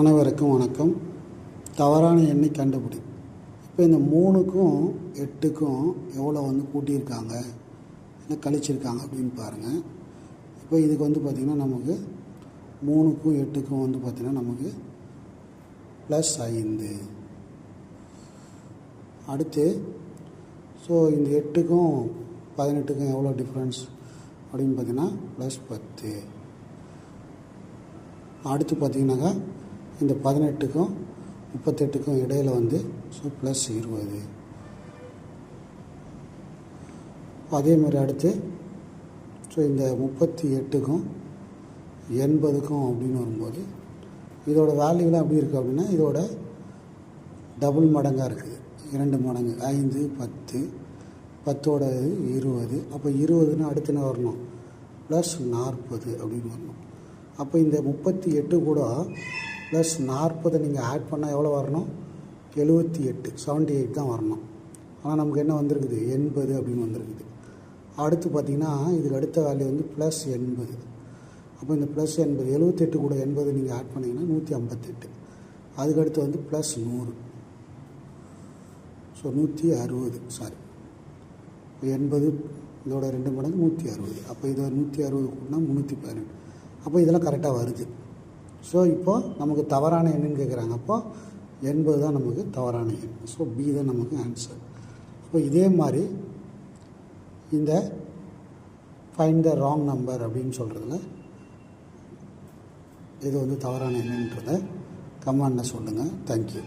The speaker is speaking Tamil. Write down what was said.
அனைவருக்கும் வணக்கம். தவறான எண்ணை கண்டுபிடி. இப்போ இந்த மூணுக்கும் எட்டுக்கும் எவ்வளோ வந்து கூட்டியிருக்காங்க? இல்லை கழிச்சிருக்காங்க அப்படின்னு பாருங்கள் இப்போ இதுக்கு வந்து பார்த்திங்கன்னா நமக்கு மூணுக்கும் எட்டுக்கும் வந்து பார்த்திங்கன்னா நமக்கு ப்ளஸ் ஐந்து. அடுத்து ஸோ இந்த எட்டுக்கும் பதினெட்டுக்கும் எவ்வளோ டிஃப்ரென்ஸ் அப்படின்னு பார்த்தீங்கன்னா ப்ளஸ் பத்து. அடுத்து பார்த்தீங்கன்னாக்கா இந்த பதினெட்டுக்கும் முப்பத்தெட்டுக்கும் இடையில் வந்து ஸோ ப்ளஸ் இருபது அதே மாதிரி அடுத்து ஸோ இந்த முப்பத்தி எட்டுக்கும் எண்பதுக்கும் அப்படின்னு வரும்போது இதோட வேல்யூலாம் எப்படி இருக்குது அப்படின்னா இதோட டபுள் மடங்காக இருக்குது. இரண்டு மடங்கு ஐந்து பத்து பத்தோட இது இருபது. அப்போ இருபதுன்னு அடுத்து என்ன வரணும்? ப்ளஸ் நாற்பது அப்படின்னு வரணும். அப்போ இந்த முப்பத்தி எட்டு கூட ப்ளஸ் நாற்பதை நீங்கள் ஆட் பண்ணால் எவ்வளோ வரணும்? எழுபத்தி எட்டு செவன்ட்டி எயிட் தான் வரணும். ஆனால் நமக்கு என்ன வந்திருக்குது? எண்பது அப்படின்னு வந்திருக்குது. அடுத்து பார்த்திங்கன்னா இதுக்கு அடுத்த வேல்யூ வந்து ப்ளஸ் எண்பது. அப்போ இந்த ப்ளஸ் எண்பது எழுபத்தெட்டு கூட எண்பது நீங்கள் ஆட் பண்ணிங்கன்னா நூற்றி ஐம்பத்தெட்டு. அதுக்கடுத்து வந்து ப்ளஸ் நூறு. ஸோ நூற்றி அறுபது சாரி எண்பது இதோட ரெண்டு மடங்கு நூற்றி அறுபது. அப்போ இதை நூற்றி அறுபது கூட்டினா முந்நூற்றி பதினெட்டு. அப்போ இதெல்லாம் கரெக்டாக வருது. ஸோ இப்போ நமக்கு தவறான எண்ணுன்னு கேட்குறாங்க அப்போது எண்பது தான் நமக்கு தவறான எண். ஸோ பி தான் நமக்கு ஆன்சர் அப்போ இதே மாதிரி இந்த ஃபைன் த ராங் நம்பர் அப்படின்னு சொல்கிறதுல இது வந்து தவறான எண்ணுன்றதை கமெண்டில் சொல்லுங்கள் தேங்க்யூ